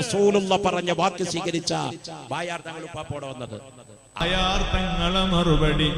റസൂലുള്ള പറഞ്ഞ വാക്ക് സ്വീകരിച്ച ബായാർ തങ്ങൾ ഉപ്പാപ്പോടെ വന്നത്. അയാർ തങ്ങളെ മറുപടി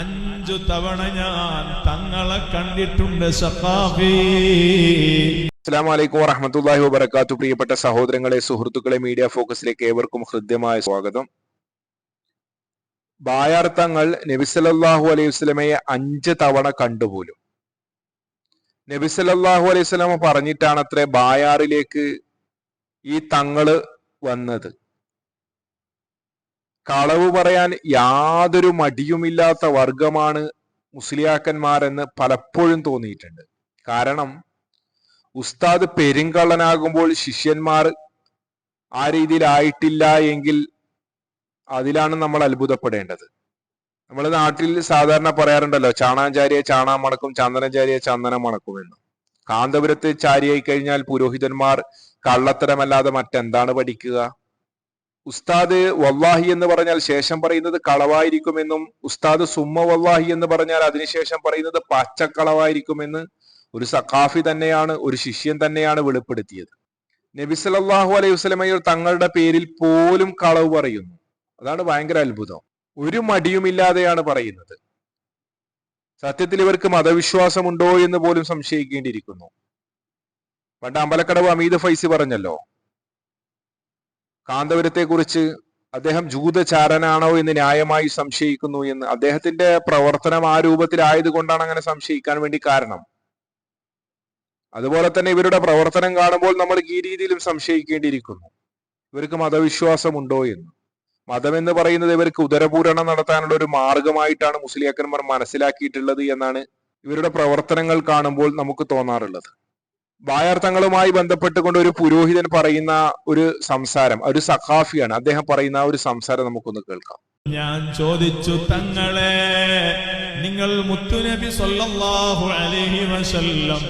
അഞ്ചു തവണ ഞാൻ തങ്ങളെ കണ്ടിട്ടുണ്ട് സഖാഫി അസ്സാം വലൈക്കും വറഹമത്തല്ലാഹി വബർക്കാത്തു പ്രിയപ്പെട്ട സഹോദരങ്ങളെ സുഹൃത്തുക്കളെ മീഡിയ ഫോക്കസിലേക്ക് ഏവർക്കും ഹൃദ്യമായ സ്വാഗതം. ബായാർത്ഥങ്ങൾ നബിസലല്ലാഹു അലൈഹി വസ്ലമയെ അഞ്ച് തവണ കണ്ടുപോലും. നബിസലല്ലാഹു അലൈഹി വസ്ലമ പറഞ്ഞിട്ടാണ് അത്ര ബായാറിലേക്ക് ഈ തങ്ങൾ വന്നത്. കളവ് പറയാൻ യാതൊരു മടിയുമില്ലാത്ത വർഗമാണ് മുസ്ലിയാക്കന്മാരെന്ന് പലപ്പോഴും തോന്നിയിട്ടുണ്ട്. കാരണം ഉസ്താദ് പെരുങ്കള്ളനാകുമ്പോൾ ശിഷ്യന്മാർ ആ രീതിയിലായിട്ടില്ല എങ്കിൽ അതിലാണ് നമ്മൾ അത്ഭുതപ്പെടേണ്ടത്. നമ്മൾ നാട്ടിൽ സാധാരണ പറയാറുണ്ടല്ലോ ചാണാചാരിയെ ചാണാമണക്കും ചന്ദനചാരിയെ ചന്ദനം മണക്കും എന്ന്. കാന്തപുരത്ത് ചാരിയായി കഴിഞ്ഞാൽ പുരോഹിതന്മാർ കള്ളത്തരമല്ലാതെ മറ്റെന്താണ് പഠിക്കുക? ഉസ്താദ് വല്ലാഹി എന്ന് പറഞ്ഞാൽ ശേഷം പറയുന്നത് കളവായിരിക്കുമെന്നും ഉസ്താദ് സുമ്മ വല്ലാഹി എന്ന് പറഞ്ഞാൽ അതിനുശേഷം പറയുന്നത് പച്ചക്കളവായിരിക്കുമെന്ന് ഒരു സഖാഫി തന്നെയാണ് ഒരു ശിഷ്യൻ തന്നെയാണ് വെളിപ്പെടുത്തിയത്. നബി സല്ലല്ലാഹു അലൈഹി വസല്ലമയിൽ തങ്ങളുടെ പേരിൽ പോലും കളവ് പറയുന്നു. അതാണ് ഭയങ്കര അത്ഭുതം. ഒരു മടിയുമില്ലാതെയാണ് പറയുന്നത്. സത്യത്തിൽ ഇവർക്ക് മതവിശ്വാസമുണ്ടോ എന്ന് പോലും സംശയിക്കേണ്ടിയിരിക്കുന്നു. പണ്ട് അമ്പലക്കടവ് അമീദ് ഫൈസി പറഞ്ഞല്ലോ. കാന്തപുരത്തെ കുറിച്ച് അദ്ദേഹം ജൂതചാരനാണോ എന്ന് ന്യായമായി സംശയിക്കുന്നു എന്ന്. അദ്ദേഹത്തിന്റെ പ്രവർത്തനം ആ രൂപത്തിലായതുകൊണ്ടാണ് അങ്ങനെ സംശയിക്കാൻ വേണ്ടി കാരണം. അതുപോലെ തന്നെ ഇവരുടെ പ്രവർത്തനം കാണുമ്പോൾ നമ്മൾ ഈ രീതിയിലും സംശയിക്കേണ്ടിയിരിക്കുന്നു. ഇവർക്ക് മതവിശ്വാസമുണ്ടോ എന്ന്. മതം എന്ന് പറയുന്നത് ഇവർക്ക് ഉദരപൂരണം നടത്താനുള്ള ഒരു മാർഗമായിട്ടാണ് മുസ്ലിയാക്കന്മാർ മനസ്സിലാക്കിയിട്ടുള്ളത് എന്നാണ് ഇവരുടെ പ്രവർത്തനങ്ങൾ കാണുമ്പോൾ നമുക്ക് തോന്നാറുള്ളത്. ബായാർത്ഥങ്ങളുമായി ബന്ധപ്പെട്ടുകൊണ്ട് ഒരു പുരോഹിതൻ പറയുന്ന ഒരു സംസാരം ഒരു സഖാഫിയാണ്. അദ്ദേഹം പറയുന്ന ഒരു സംസാരം നമുക്കൊന്ന് കേൾക്കാം. ഞാൻ ചോദിച്ചു തങ്ങളെ നിങ്ങൾ മുത്തുനബി അലൈഹി വസല്ലം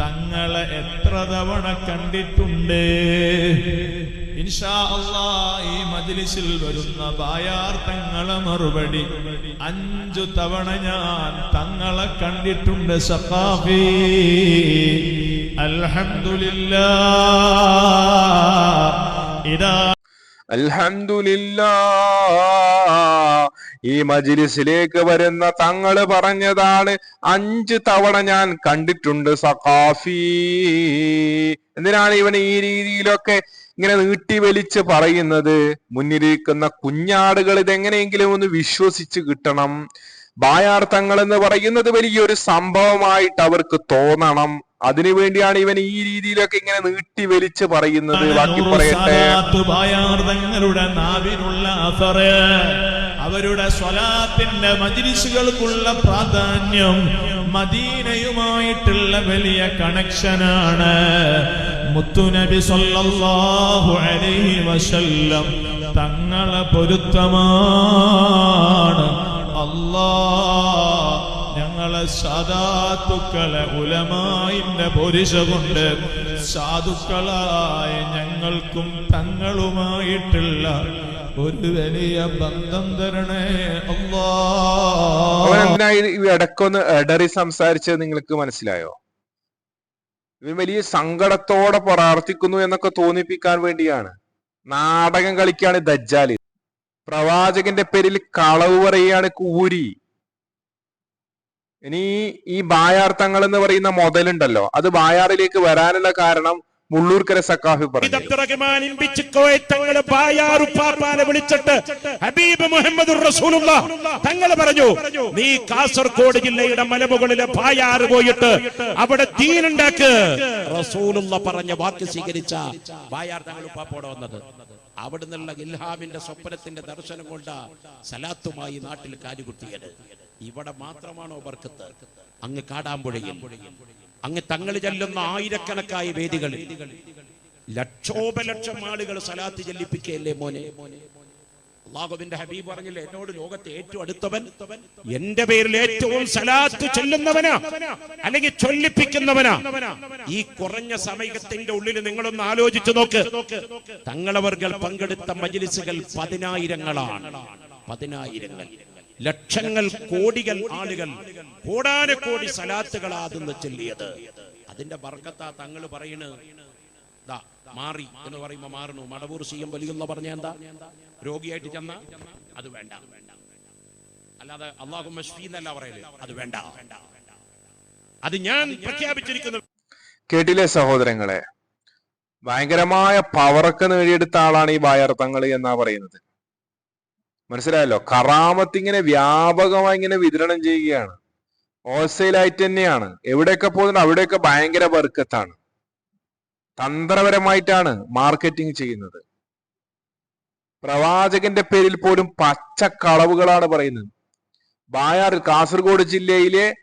തങ്ങളെ എത്ര തവണ കണ്ടിട്ടുണ്ട്? ഇൻഷാ അല്ലാ ഈ മജ്ലിസിൽ വരുന്ന ബായാർ തങ്ങളെ മറുപടി. അഞ്ചു തവണ ഞാൻ തങ്ങളെ കണ്ടിട്ടുണ്ട് സഖാഫി. അൽഹംദുലില്ലാ ഇതാ അൽഹംദുലില്ലാ ഈ മജിലിസിലേക്ക് വരുന്ന തങ്ങൾ പറഞ്ഞതാണ് അഞ്ച് തവണ ഞാൻ കണ്ടിട്ടുണ്ട് സഖാഫി. എന്തിനാണ് ഇവൻ ഈ രീതിയിലൊക്കെ ഇങ്ങനെ നീട്ടി വലിച്ച് പറയുന്നത് മുന്നിലിരിക്കുന്ന കുഞ്ഞാടുകൾ ഇതെങ്ങനെയെങ്കിലും ഒന്ന് വിശ്വസിച്ച് കിട്ടണം. ബായാർത്ഥങ്ങൾ എന്ന് പറയുന്നത് വലിയൊരു സംഭവമായിട്ട് അവർക്ക് തോന്നണം. അതിനു വേണ്ടിയാണ് ഇവൻ ഈ രീതിയിലൊക്കെ ഇങ്ങനെ നീട്ടി വലിച്ച് പറയുന്നത്. ബാക്കി പറയട്ടെ. അവരുടെ സ്വലാത്തിന്റെ മജിലിസുകൾക്കുള്ള പ്രാധാന്യം മദീനയുമായിട്ടുള്ള വലിയ കണക്ഷനാണ്. മുത്തുനബി സല്ലല്ലാഹു അലൈഹി വസല്ലം തങ്ങളെ പൊരുത്തമാണ്. അല്ലാ ഞങ്ങളെ സാധാത്തുക്കളെ ഉലമായിന്റെ പൊരിശ കൊണ്ട് സാധുക്കളായ ഞങ്ങൾക്കും തങ്ങളുമായിട്ടുള്ള ഒരു വലിയ ബന്ധം തരണേ എന്തിനാ ഇടക്കൊന്ന് ഇടറി സംസാരിച്ചത് നിങ്ങൾക്ക് മനസ്സിലായോ? ഇവൻ വലിയ സങ്കടത്തോടെ പ്രാർത്ഥിക്കുന്നു എന്നൊക്കെ തോന്നിപ്പിക്കാൻ വേണ്ടിയാണ്. നാടകം കളിക്കാണ് ദജ്ജാൽ. പ്രവാചകന്റെ പേരിൽ കളവ് പറയുകയാണ് കൂരി. ഇനി ഈ ബായാർത്ഥങ്ങൾ എന്ന് പറയുന്ന മുതലുണ്ടല്ലോ. അത് ബായാറിലേക്ക് വരാനുള്ള കാരണം മുള്ളൂർക്കര സക്കാഫി പറഞ്ഞു. വിളിച്ചിട്ട് ഹബീബ് മുഹമ്മദ് തങ്ങൾ പറഞ്ഞു നീ കാസർഗോഡ് ജില്ലയുടെ മലമുകളിലെ പായാറ് പോയിട്ട് അവിടെ തീനുണ്ടാക്ക്. റസൂലുള്ള പറഞ്ഞ വാക്ക് സ്വീകരിച്ച പായാർ തങ്ങൾ ഉപ്പാപ്പോടെ വന്നത്. അവിടെ നിന്നുള്ള ഇൽഹാമിന്റെ സ്വപ്നത്തിന്റെ ദർശനം കൊണ്ട് സലാത്തുമായി നാട്ടിൽ കാലുകുട്ടിയത് ഇവിടെ മാത്രമാണോ ബർക്കത്ത്? അങ്ങ് കാടാമ്പുഴയിൽ. അങ്ങ് തങ്ങൾ ചെല്ലുന്ന ആയിരക്കണക്കായ വേദികളിൽ ലക്ഷോപലക്ഷം ആളുകൾ സലാത്ത് ചെല്ലിപ്പിക്കുകയല്ലേ മോനെ? അള്ളാഹുബിന്റെ ഹബീബ് പറഞ്ഞില്ലേ എന്നോട് ലോകത്തെ ഏറ്റവും അടുത്തവൻ എന്റെ പേരിൽ ഏറ്റവും സലാത്ത് ചൊല്ലുന്നവനാ അല്ലെങ്കിൽ ചൊല്ലിപ്പിക്കുന്നവനാ. ഈ കുറഞ്ഞ സമയത്തിന്റെ ഉള്ളിൽ നിങ്ങളൊന്ന് ആലോചിച്ചു നോക്ക്. തങ്ങളവർകൾ പങ്കെടുത്ത മജിലിസുകൾ പതിനായിരങ്ങളാണ്. പതിനായിരങ്ങൾ. ലക്ഷങ്ങൾ കോടികൾ ആളുകൾ കോടാന കോടാനക്കോടി സലാത്തുകളാതെന്ന് ചൊല്ലിയത്. അതിന്റെ ബർക്കത്താ തങ്ങൾ പറയുന്നത് മാറി എന്ന് പറയുമ്പോ മാറണു. മടവൂർ സി എം വലിയുള്ള പറഞ്ഞ എന്താ? രോഗിയായിട്ട് ചെന്ന അത് വേണ്ട. അല്ലാതെ അള്ളാഹു മഷ്ഫി പറയൽ. അത് വേണ്ട. അത് ഞാൻ പ്രഖ്യാപിച്ചിരിക്കുന്നു. കേട്ടില്ലേ സഹോദരങ്ങളെ? ഭയങ്കരമായ പവറൊക്കെ നേടിയെടുത്ത ആളാണ് ഈ ബായർത്തങ്ങൾ എന്നാ പറയുന്നത്. മനസ്സിലായല്ലോ? കറാമത്ത് ഇങ്ങനെ വ്യാപകമായി ഇങ്ങനെ വിതരണം ചെയ്യുകയാണ്. ഹോൾസെയിലായിട്ട് തന്നെയാണ്. എവിടെയൊക്കെ പോകുന്നുണ്ട് അവിടെയൊക്കെ ഭയങ്കര ബർക്കത്താണ് തന്ത്രപരമായിട്ടാണ് മാർക്കറ്റിംഗ് ചെയ്യുന്നത്. പ്രവാചകന്റെ പേരിൽ പോലും പച്ച കളവുകളാണ് പറയുന്നത്. ബായാർ കാസർഗോഡ് ജില്ലയിലെ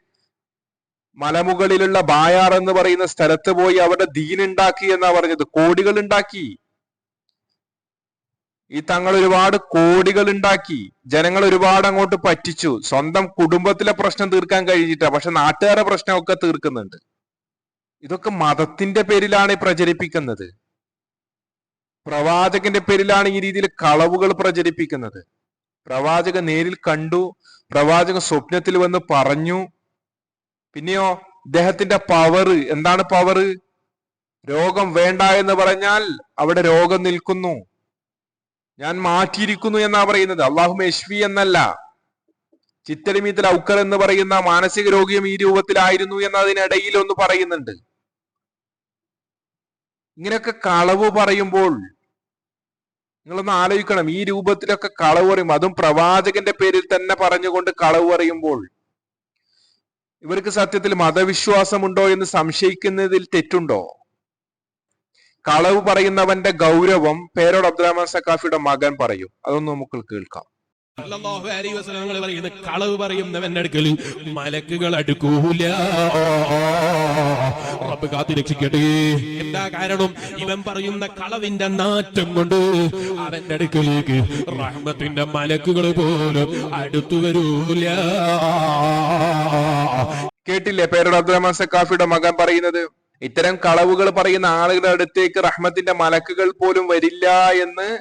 മലമുകളിലുള്ള ബായാർ എന്ന് പറയുന്ന സ്ഥലത്ത് പോയി അവരുടെ ദീൻ ഉണ്ടാക്കി എന്നാ പറഞ്ഞത്? കോടികൾ ഉണ്ടാക്കി ഈ തങ്ങൾ ഒരുപാട് കോടികൾ ഉണ്ടാക്കി ജനങ്ങൾ ഒരുപാട് അങ്ങോട്ട് പറ്റിച്ചു. സ്വന്തം കുടുംബത്തിലെ പ്രശ്നം തീർക്കാൻ കഴിഞ്ഞിട്ടാ പക്ഷെ നാട്ടുകാരെ പ്രശ്നമൊക്കെ തീർക്കുന്നുണ്ട്. ഇതൊക്കെ മതത്തിന്റെ പേരിലാണ് പ്രചരിപ്പിക്കുന്നത്. പ്രവാചകന്റെ പേരിലാണ് ഈ രീതിയിൽ കളവുകൾ പ്രചരിപ്പിക്കുന്നത്. പ്രവാചകൻ നേരിൽ കണ്ടു പ്രവാചകൻ സ്വപ്നത്തിൽ വന്ന് പറഞ്ഞു. പിന്നെയോ ഇദ്ദേഹത്തിന്റെ പവർ എന്താണ് പവർ രോഗം വേണ്ട എന്ന് പറഞ്ഞാൽ അവിടെ രോഗം നിൽക്കുന്നു. ഞാൻ മാറ്റിയിരിക്കുന്നു എന്നാ പറയുന്നത്. അള്ളാഹു മെഷ്വി എന്നല്ല. ചിത്തരിമീത്തിൽ ഔക്കർ എന്ന് പറയുന്ന മാനസിക രോഗിയും ഈ രൂപത്തിലായിരുന്നു എന്നതിനിടയിൽ ഒന്ന് പറയുന്നുണ്ട്. ഇങ്ങനെയൊക്കെ കളവ് പറയുമ്പോൾ നിങ്ങളൊന്ന് ആലോചിക്കണം. ഈ രൂപത്തിലൊക്കെ കളവ് പറയും. അതും പ്രവാചകന്റെ പേരിൽ തന്നെ പറഞ്ഞുകൊണ്ട് കളവ് പറയുമ്പോൾ ഇവർക്ക് സത്യത്തിൽ മതവിശ്വാസമുണ്ടോ എന്ന് സംശയിക്കുന്നതിൽ തെറ്റുണ്ടോ? കളവ് പറയുന്നവന്റെ ഗൗരവം പേരോട് അബ്ദുറഹ്മാൻ സക്കാഫിയുടെ മകൻ പറയും. അതൊന്നും നമുക്ക് കേൾക്കാം. വസല്ലം ഞങ്ങൾ കളവ് പറയുന്നവന്റെ അടുക്കൽ മലക്കുകൾ അടുക്കൂല. റബ്ബ് കാത്തു എന്താ കാരണം? ഇവൻ പറയുന്ന കളവിന്റെ നാറ്റം കൊണ്ട് അവന്റെ അടുക്കലേക്ക് റഹ്മത്തിന്റെ മലക്കുകൾ പോലും അടുത്തു വരൂല. കേട്ടില്ലേ പേരോട് അബ്ദുറഹ്മാൻ സക്കാഫിയുടെ മകൻ പറയുന്നത്? ഇത്തരം കളവുകൾ പറയുന്ന ആളുകളുടെ അടുത്തേക്ക് റഹ്മത്തിന്റെ മലക്കുകൾ പോലും വരില്ല എന്ന്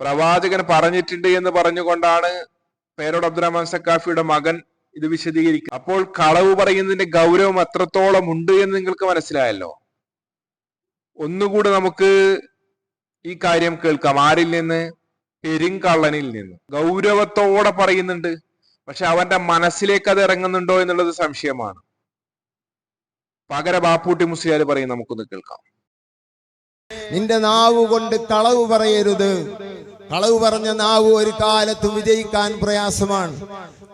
പ്രവാചകൻ പറഞ്ഞിട്ടുണ്ട് എന്ന് പറഞ്ഞുകൊണ്ടാണ് പേരോട് അബ്ദുറഹ്മാൻ സക്കാഫിയുടെ മകൻ ഇത് വിശദീകരിക്കും അപ്പോൾ കളവ് പറയുന്നതിന്റെ ഗൗരവം എത്രത്തോളം ഉണ്ട് എന്ന് നിങ്ങൾക്ക് മനസ്സിലായല്ലോ? ഒന്നുകൂടെ നമുക്ക് ഈ കാര്യം കേൾക്കാം. ആരിൽ നിന്ന്? പെരുങ്കള്ളനിൽ നിന്ന്. ഗൗരവത്തോടെ പറയുന്നുണ്ട്. പക്ഷെ അവന്റെ മനസ്സിലേക്ക് അത് ഇറങ്ങുന്നുണ്ടോ എന്നുള്ളത് സംശയമാണ്. പകര ബാപ്പൂട്ടി മുസ്ലിയാർ പറയും നമുക്കൊന്ന് കേൾക്കാം. നിന്റെ നാവ് കൊണ്ട് കളവ് പറയരുത്. കളവ് പറഞ്ഞ നാവ് ഒരു കാലത്തും വിജയിക്കാൻ പ്രയാസമാണ്.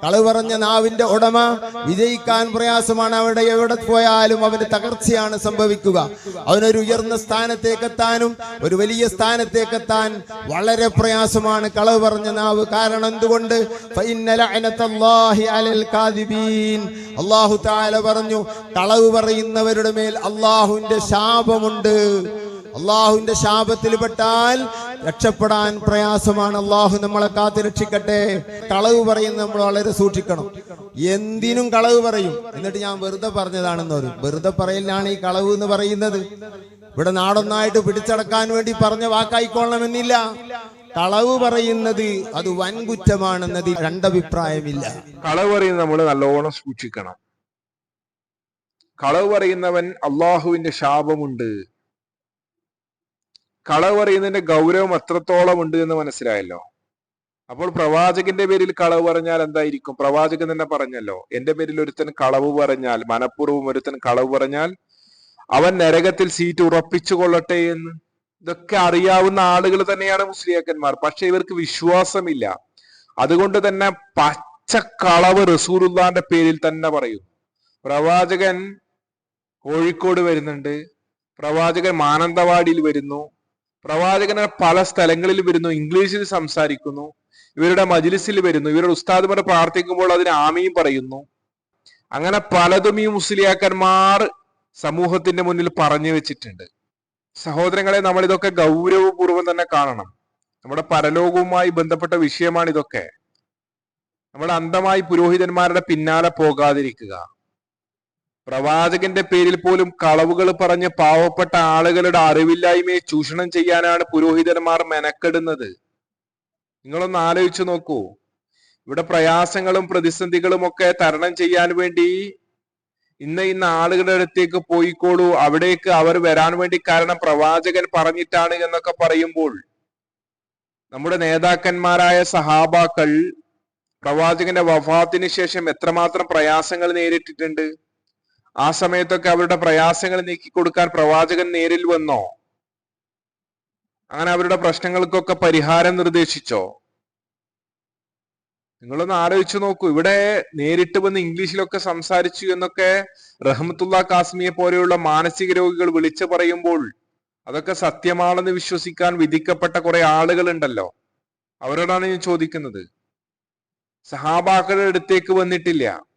കളവ് പറഞ്ഞ നാവിന്റെ ഉടമ വിജയിക്കാൻ പ്രയാസമാണ് അവിടെ എവിടെ പോയാലും അവന് തകർച്ചയാണ് സംഭവിക്കുക. അവനൊരു ഉയർന്ന സ്ഥാനത്തേക്ക് എത്താനും ഒരു വലിയ സ്ഥാനത്തേക്ക് എത്താൻ വളരെ പ്രയാസമാണ് കളവ് പറഞ്ഞ നാവ്. കാരണം എന്തുകൊണ്ട്? അള്ളാഹു താല പറഞ്ഞു കളവ് പറയുന്നവരുടെ മേൽ അള്ളാഹുവിന്റെ ശാപമുണ്ട്. അള്ളാഹുവിന്റെ ശാപത്തിൽ പെട്ടാൽ രക്ഷപ്പെടാൻ പ്രയാസമാണ്. അള്ളാഹു നമ്മളെ കാത്തു രക്ഷിക്കട്ടെ കളവ് പറയുന്നത് നമ്മൾ വളരെ സൂക്ഷിക്കണം. എന്തിനും കളവ് പറയും. എന്നിട്ട് ഞാൻ വെറുതെ പറഞ്ഞതാണെന്ന് പറയും വെറുതെ പറയലാണ് ഈ കളവ് എന്ന് പറയുന്നത്. ഇവിടെ നാടൊന്നായിട്ട് പിടിച്ചടക്കാൻ വേണ്ടി പറഞ്ഞ വാക്കായിക്കൊള്ളണമെന്നില്ല. കളവ് പറയുന്നത് അത് വൻകുറ്റമാണെന്നതിൽ രണ്ടഭിപ്രായമില്ല. കളവ് പറയുന്നത് നമ്മൾ നല്ലോണം സൂക്ഷിക്കണം. കളവ് പറയുന്നവൻ അള്ളാഹുവിന്റെ ശാപമുണ്ട്. കളവ് പറയുന്നതിന്റെ ഗൗരവം എത്രത്തോളം ഉണ്ട് എന്ന് മനസ്സിലായല്ലോ. അപ്പോൾ പ്രവാചകന്റെ പേരിൽ കളവ് പറഞ്ഞാൽ എന്തായിരിക്കും? പ്രവാചകൻ തന്നെ പറഞ്ഞല്ലോ എന്റെ പേരിൽ ഒരുത്തൻ കളവ് പറഞ്ഞാൽ മനഃപൂർവം ഒരുത്തൻ കളവ് പറഞ്ഞാൽ അവൻ നരകത്തിൽ സീറ്റ് ഉറപ്പിച്ചു കൊള്ളട്ടെ എന്ന്. ഇതൊക്കെ അറിയാവുന്ന ആളുകൾ തന്നെയാണ് മുസ്ലിയാക്കന്മാർ പക്ഷെ ഇവർക്ക് വിശ്വാസമില്ല. അതുകൊണ്ട് തന്നെ പച്ച കളവ് റസൂറുല്ലാന്റെ പേരിൽ തന്നെ പറയും. പ്രവാചകൻ കോഴിക്കോട് വരുന്നുണ്ട് പ്രവാചകൻ മാനന്തവാടിയിൽ വരുന്നു പ്രവാചകൻ പല സ്ഥലങ്ങളിൽ വരുന്നു ഇംഗ്ലീഷിൽ സംസാരിക്കുന്നു ഇവരുടെ മജിലിസിൽ വരുന്നു ഇവരുടെ ഉസ്താദ്മാരെ പ്രാർത്ഥിക്കുമ്പോൾ അതിന് ആമയും പറയുന്നു. അങ്ങനെ പലതും ഈ മുസ്ലിയാക്കന്മാർ സമൂഹത്തിന്റെ മുന്നിൽ പറഞ്ഞു വെച്ചിട്ടുണ്ട്. സഹോദരങ്ങളെ നമ്മൾ ഇതൊക്കെ ഗൗരവപൂർവം തന്നെ കാണണം. നമ്മുടെ പരലോകവുമായി ബന്ധപ്പെട്ട വിഷയമാണ് ഇതൊക്കെ നമ്മൾ അന്ധമായി പുരോഹിതന്മാരുടെ പിന്നാലെ പോകാതിരിക്കുക. പ്രവാചകന്റെ പേരിൽ പോലും കളവുകൾ പറഞ്ഞ് പാവപ്പെട്ട ആളുകളുടെ അറിവില്ലായ്മയെ ചൂഷണം ചെയ്യാനാണ് പുരോഹിതന്മാർ മെനക്കെടുന്നത്. നിങ്ങളൊന്ന് ആലോചിച്ചു നോക്കൂ. ഇവിടെ പ്രയാസങ്ങളും പ്രതിസന്ധികളും ഒക്കെ തരണം ചെയ്യാൻ വേണ്ടി ഇന്ന് ഇന്ന് ആളുകളുടെ അടുത്തേക്ക് പോയിക്കോളൂ. അവിടേക്ക് അവർ വരാൻ വേണ്ടി കാരണം പ്രവാചകൻ പറഞ്ഞിട്ടാണ് എന്നൊക്കെ പറയുമ്പോൾ നമ്മുടെ നേതാക്കന്മാരായ സഹാബാക്കൾ പ്രവാചകന്റെ വഫാത്തിന് ശേഷം എത്രമാത്രം പ്രയാസങ്ങൾ നേരിട്ടിട്ടുണ്ട്? ആ സമയത്തൊക്കെ അവരുടെ പ്രയാസങ്ങൾ നീക്കി കൊടുക്കാൻ പ്രവാചകൻ നേരിൽ വന്നോ? അങ്ങനെ അവരുടെ പ്രശ്നങ്ങൾക്കൊക്കെ പരിഹാരം നിർദ്ദേശിച്ചോ? നിങ്ങളൊന്ന് ആലോചിച്ചു നോക്കൂ. ഇവിടെ നേരിട്ട് വന്ന് ഇംഗ്ലീഷിലൊക്കെ സംസാരിച്ചു എന്നൊക്കെ റഹ്മത്തുള്ള കാസ്മിയെ പോലെയുള്ള മാനസിക രോഗികൾ വിളിച്ചു പറയുമ്പോൾ അതൊക്കെ സത്യമാണെന്ന് വിശ്വസിക്കാൻ വിധിക്കപ്പെട്ട കുറെ ആളുകൾ ഉണ്ടല്ലോ അവരോടാണ് ഞാൻ ചോദിക്കുന്നത്. സഹാബാക്കളുടെ അടുത്തേക്ക് വന്നിട്ടില്ല.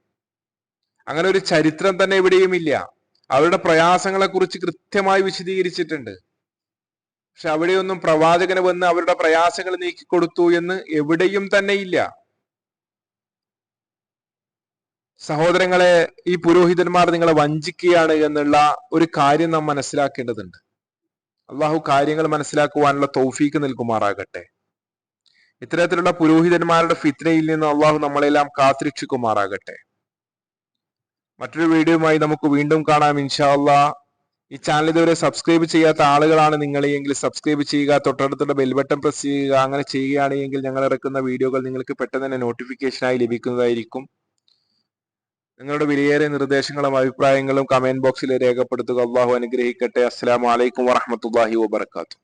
അങ്ങനെ ഒരു ചരിത്രം തന്നെ എവിടെയുമില്ല അവരുടെ പ്രയാസങ്ങളെ കുറിച്ച് കൃത്യമായി വിശദീകരിച്ചിട്ടുണ്ട്. പക്ഷെ അവിടെയൊന്നും പ്രവാചകന് വന്ന് അവരുടെ പ്രയാസങ്ങൾ നീക്കിക്കൊടുത്തു എന്ന് എവിടെയും തന്നെ ഇല്ല. സഹോദരങ്ങളെ ഈ പുരോഹിതന്മാർ നിങ്ങളെ വഞ്ചിക്കുകയാണ് എന്നുള്ള ഒരു കാര്യം നാം മനസ്സിലാക്കേണ്ടതുണ്ട്. അള്ളാഹു കാര്യങ്ങൾ മനസ്സിലാക്കുവാനുള്ള തൗഫീക്ക് നൽകുമാറാകട്ടെ. ഇത്തരത്തിലുള്ള പുരോഹിതന്മാരുടെ ഫിത്നയിൽ നിന്ന് അള്ളാഹു നമ്മളെല്ലാം കാത്തിരക്ഷിക്കുമാറാകട്ടെ. മറ്റൊരു വീഡിയോയുമായി നമുക്ക് വീണ്ടും കാണാം. ഇൻഷാ അള്ളാ ഈ ചാനൽ ഇതുവരെ സബ്സ്ക്രൈബ് ചെയ്യാത്ത ആളുകളാണ് നിങ്ങൾ. എങ്കിൽ സബ്സ്ക്രൈബ് ചെയ്യുക. തൊട്ടടുത്തുള്ള ബെൽബട്ടൺ പ്രസ് ചെയ്യുക. അങ്ങനെ ചെയ്യുകയാണെങ്കിൽ ഞങ്ങൾ ഇറക്കുന്ന വീഡിയോകൾ നിങ്ങൾക്ക് പെട്ടെന്ന് തന്നെ നോട്ടിഫിക്കേഷനായി ലഭിക്കുന്നതായിരിക്കും. നിങ്ങളുടെ വിലയേറിയ നിർദ്ദേശങ്ങളും അഭിപ്രായങ്ങളും കമന്റ് ബോക്സിൽ രേഖപ്പെടുത്തുക. അള്ളാഹു അനുഗ്രഹിക്കട്ടെ. അസ്സാം വലൈക്കും വാഹമത്തല്ലാഹി വബർക്കാത്തു